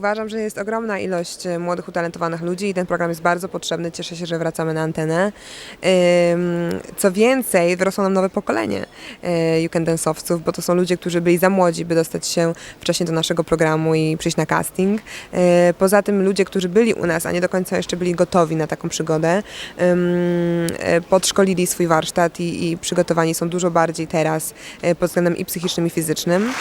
Uważam, że jest ogromna ilość e, młodych, utalentowanych ludzi i ten program jest bardzo potrzebny. Cieszę się, że wracamy na antenę. Co więcej, wyrosło nam nowe pokolenie You Can Dance'owców, bo to są ludzie, którzy byli za młodzi, by dostać się wcześniej do naszego programu i przyjść na casting. E, Poza tym ludzie, którzy byli u nas, a nie do końca jeszcze byli gotowi na taką przygodę, podszkolili swój warsztat i, i przygotowani są dużo bardziej teraz pod względem i psychicznym, i fizycznym.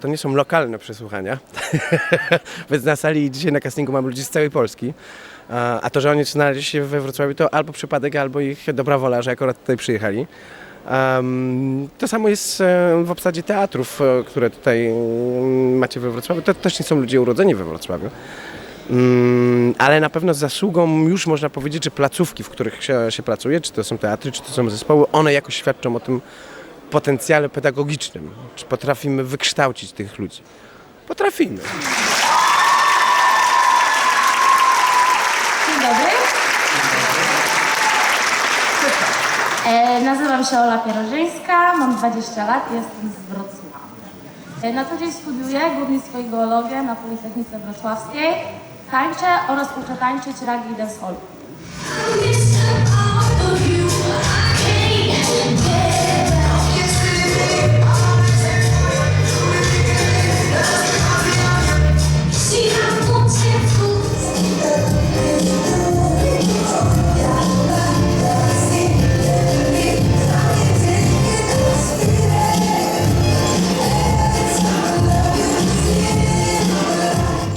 To nie są lokalne przesłuchania, więc na sali dzisiaj na castingu mamy ludzi z całej Polski. A a to, że oni znaleźli się we Wrocławiu, to albo przypadek, albo ich dobra wola, że akurat tutaj przyjechali. Em, to samo jest e, w obsadzie teatrów, e, które tutaj mm, macie we Wrocławiu. To też nie są ludzie urodzeni we Wrocławiu. Mm, ale na pewno zasługą już można powiedzieć, że placówki, w których się, się pracuje, czy to są teatry, czy to są zespoły, one jakoś świadczą o tym potencjale pedagogicznym. Czy potrafimy wykształcić tych ludzi? Potrafimy. Dzień dobry. E, nazywam się Ola Pierożyńska, mam 20 lat, jestem z Wrocławia. E, na co dzień studiuję górnictwo i geologię na Politechnice Wrocławskiej. Tańczę oraz uczę tańczyć ragi i dancehall.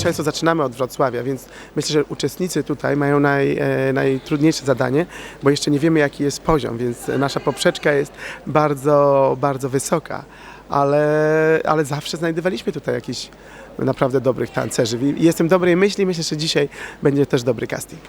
Często zaczynamy od Wrocławia, więc myślę, że uczestnicy tutaj mają naj, e, najtrudniejsze zadanie, bo jeszcze nie wiemy jaki jest poziom, więc nasza poprzeczka jest bardzo, bardzo wysoka, ale, ale zawsze znajdowaliśmy tutaj jakichś naprawdę dobrych tancerzy. I jestem dobrej myśli, myślę, że dzisiaj będzie też dobry casting.